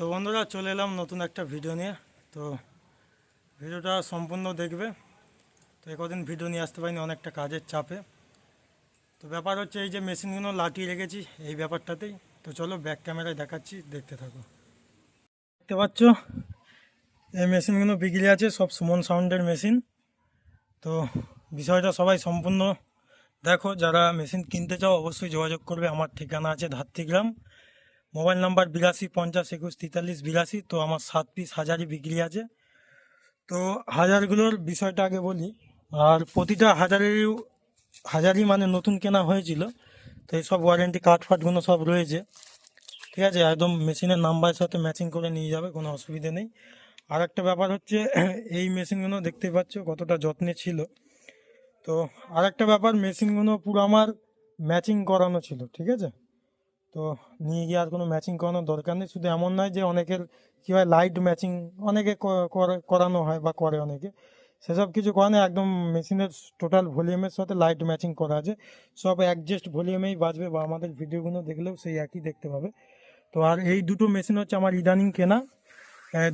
তো বন্ধুরা, চলে এলাম নতুন একটা ভিডিও নিয়ে। তো ভিডিওটা সম্পূর্ণ দেখবে। তো কদিন ভিডিও নিয়ে আসতে পারিনি, অনেকটা কাজের চাপে। তো ব্যাপার হচ্ছে এই যে মেশিনগুলো লাটিয়ে রেখেছি, এই ব্যাপারটাতেই। তো চলো ব্যাক ক্যামেরায় দেখাচ্ছি, দেখতে থাকো। দেখতে পাচ্ছ, এই মেশিনগুলো বিক্রি আছে, সব সুমন সাউন্ডের মেশিন। তো বিষয়টা সবাই সম্পূর্ণ দেখো। যারা মেশিন কিনতে চাও, অবশ্যই যোগাযোগ করবে। আমার ঠিকানা আছে ধাত্রিগ্রাম। মোবাইল নাম্বার বিরাশি, পঞ্চাশ, একুশ, তেতাল্লিশ, বিরাশি, তো আমার সাত পিস হাজারই বিক্রি আছে। তো হাজারগুলোর বিষয়টা আগে বলি। আর প্রতিটা হাজারেরই, হাজারই মানে নতুন কেনা হয়েছিল। তো এই সব ওয়ারেন্টি কার্ড ফাটগুলো সব রয়েছে। ঠিক আছে, একদম মেশিনের নাম্বারের সাথে ম্যাচিং করে নিয়ে যাবে, কোনো অসুবিধে নেই। আর একটা ব্যাপার হচ্ছে, এই মেশিনগুলো দেখতেই পাচ্ছ কতটা যত্নে ছিল। তো আর একটা ব্যাপার মেশিনগুলো পুরো আমার ম্যাচিং করানো ছিল, ঠিক আছে? তো নিয়ে গিয়ে আর কোনো ম্যাচিং করানোর দরকার নেই। শুধু এমন নয় যে অনেকের কী হয় লাইট ম্যাচিং অনেকে করে- করানো হয় বা করে অনেকে। সেসব কিছু করে না একদম মেশিনের টোটাল ভলিউমের সাথে লাইট ম্যাচিং করা আছে। সব অ্যাডজাস্ট ভলিউমেই বাজবে বা আমাদের ভিডিওগুলো দেখলেও সেই একই দেখতে পাবে। তো আর এই দুটো মেশিন হচ্ছে আমার ইদানিং কেনা।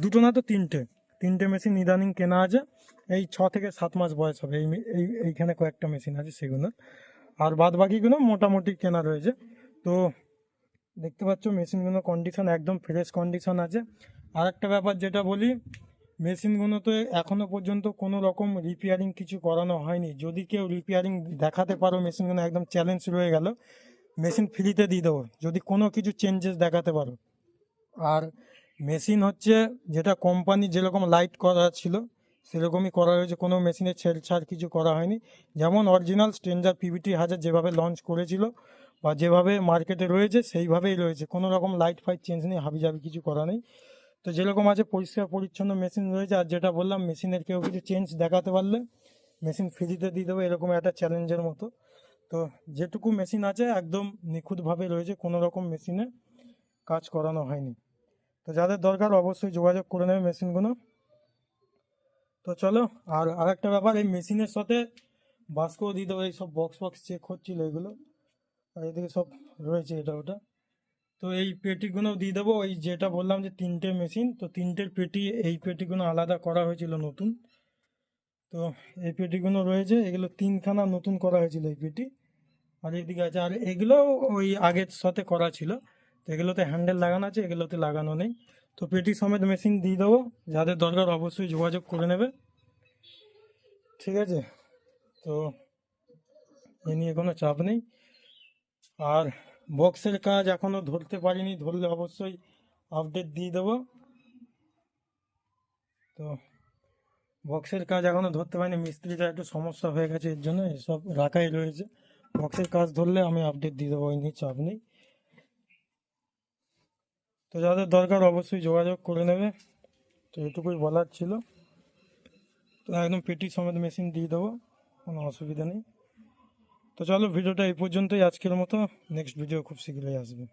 দুটো না তো তিনটে। তিনটে মেশিন ইদানিং কেনা আছে। এই ছ থেকে সাত মাস বয়স হবে। এই এই, এইখানে কয়েকটা মেশিন আছে সেগুলো আর বাদ বাকিগুলো মোটামুটি কেনা রয়েছে। তো দেখতে পাচ্ছ মেশিনগুলো কন্ডিশন একদম ফ্রেশ কন্ডিশন আছে। আর একটা ব্যাপার যেটা বলি, মেশিনগুলোতে এখনও পর্যন্ত কোনো রকম রিপেয়ারিং কিছু করানো হয়নি। যদি কেউ রিপেয়ারিং দেখাতে পারো, মেশিনগুলো একদম চ্যালেঞ্জ রয়ে গেল, মেশিন ফ্রিতে দিয়ে দেবো। যদি কোনো কিছু চেঞ্জেস দেখাতে পারো। আর মেশিন হচ্ছে, যেটা কোম্পানি যেরকম লাইট করা ছিল, সেরকমই করা হয়েছে। কোনো মেশিনে ছেড়ছাড় কিছু করা হয়নি। যেমন অরিজিনাল স্ট্রেঞ্জার পিভিটি হাজার যেভাবে লঞ্চ করেছিল বা যেভাবে মার্কেটে রয়েছে, সেইভাবেই রয়েছে। কোনো রকম লাইট ফাইট চেঞ্জ নেই হাবি হাবিজাবি কিছু করা নেই। তো যেরকম আছে, পরিষ্কার পরিচ্ছন্ন মেশিন রয়েছে, আর যেটা বললাম মেশিনের কেউ কিছু চেঞ্জ দেখাতে পারলে মেশিন ফ্রিতে দিয়ে দেবো, এরকম একটা চ্যালেঞ্জের মতো। তো যেটুকু মেশিন আছে, একদম নিখুঁতভাবে রয়েছে, কোনো রকম মেশিনে কাজ করানো হয়নি। তো যাদের দরকার, অবশ্যই যোগাযোগ করে নেবে মেশিনগুলো তো চলো, আর আরেকটা ব্যাপার, এই মেশিনের সাথে বাস্কও দিয়ে দেবো এই সব বক্স বক্স চেক হচ্ছিল এগুলো। আর এদিকে সব রয়েছে এটা ওটা। তো এই পেটিগুলো দিয়ে দেবো। ওই যেটা বললাম যে তিনটে মেশিন, তো তিনটের পেটি, এই পেটিগুলো আলাদা করা হয়েছিল নতুন। তো এই পেটিগুলো রয়েছে, এগুলো তিনখানা নতুন করা হয়েছিল এই পেটি। আর এদিকে আছে, আর এগুলো ওই আগের সাথে করা ছিল। তো এগুলোতে হ্যান্ডেল লাগানো আছে, এগুলোতে লাগানো নেই। তো পেটি সমেত মেশিন দিয়ে দেবো, যাদের দরকার অবশ্যই যোগাযোগ করে নেবে। ঠিক আছে? তো এ নিয়ে কোনো চাপ নেই। আর বক্সের কাজ এখনও ধরতে পারিনি, ধরলে অবশ্যই আপডেট দিয়ে দেবো। তো বক্সের কাজ এখনও ধরতে পারিনি মিস্ত্রিটা একটু সমস্যা হয়ে গেছে, এর জন্য এসব রাখাই রয়েছে। বক্সের কাজ ধরলে আমি আপডেট দিয়ে দেবো, ওই নিয়ে চাপ নেই। তো যাদের দরকার অবশ্যই যোগাযোগ করে নেবে, তো এটুকুই বলার ছিল। তো একদম পেটি সমেত মেশিন দিয়ে দেবো, কোনো অসুবিধা নেই। তো চলো ভিডিওটা এই পর্যন্তই। আজকের মতো। নেক্সট ভিডিও খুব শীঘ্রই আসবে।